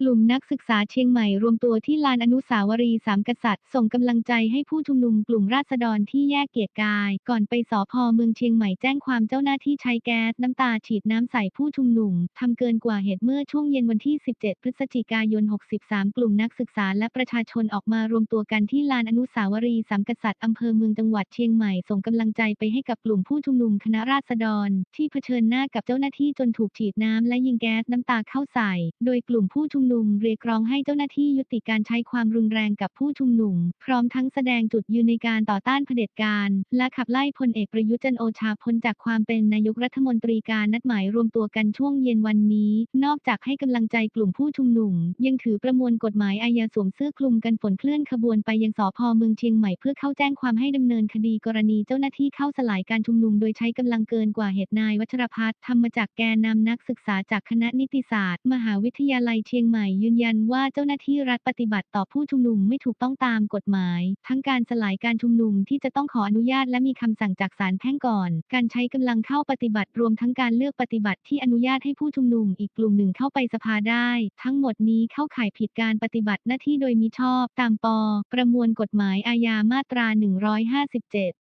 กลุ่มนักศึกษาเชียงใหม่รวมตัวที่ลานอนุสาวรีย์สามกษัตริย์ ส่งกำลังใจให้ผู้ชุมนุมกลุ่มราษฎรที่แยกเกียรติกาย ก่อนไปสพเมืองเชียงใหม่แจ้งความเจ้าหน้าที่ใช้แก๊สน้ำตาฉีดน้ำใส่ผู้ชุมนุมทำเกินกว่าเหตุเมื่อช่วงเย็นวันที่ 17 พฤศจิกายน 63 กลุ่มนักศึกษาและประชาชนออกมารวมตัวกันที่ลานอนุสาวรีย์สามกษัตริย์อำเภอเมืองจังหวัดเชียงใหม่ส่งกำลังใจไปให้กับกลุ่มผู้ชุมนุมคณะราษฎร ที่เผชิญหน้ากับเจ้าหน้าที่จนถูกฉีดน้ำและยิงแก๊สน้ำตาเข้าใส่ โดยกลุ่มผู้ชุมนุมเรียกร้องให้เจ้าหน้าที่ยุติการใช้ความรุนแรงกับผู้ชุมนุม พร้อมทั้งแสดงจุดยืนในการต่อต้านเผด็จการ และขับไล่พลเอกประยุทธ์จันโอชาพ้นจากความเป็นนายกรัฐมนตรีการนัดหมายรวมตัวกันช่วงเย็นวันนี้ นอกจากให้กำลังใจกลุ่มผู้ชุมนุม ยังถือประมวลกฎหมายอาญาสวมเสื้อคลุมกันฝนเคลื่อนขบวนไปยังสพเมืองเชียงใหม่เพื่อเข้าแจ้งความให้ดำเนินคดีกรณีเจ้าหน้าที่เข้าสลายการชุมนุม โดยใช้กำลังเกินกว่าเหตุนายวัชรพัฒน์ธรรมจากแกนนำนักศึกษาจากคณะนิติศาสตร์ มหาวิทยาลัยเชียงใหม่ยืนยันว่าเจ้าหน้าที่รัฐปฏิบัติต่อผู้ชุมนุมไม่ถูกต้องตามกฎหมาย ทั้งการสลายการชุมนุมที่จะต้องขออนุญาตและมีคำสั่งจากศาลแพ่งก่อน การใช้กำลังเข้าปฏิบัติรวมทั้งการเลือกปฏิบัติที่อนุญาตให้ผู้ชุมนุมอีกกลุ่มหนึ่งเข้าไปสภาได้ ทั้งหมดนี้เข้าข่ายผิดการปฏิบัติหน้าที่โดยมิชอบตามป ประมวลกฎหมายอาญามาตรา 157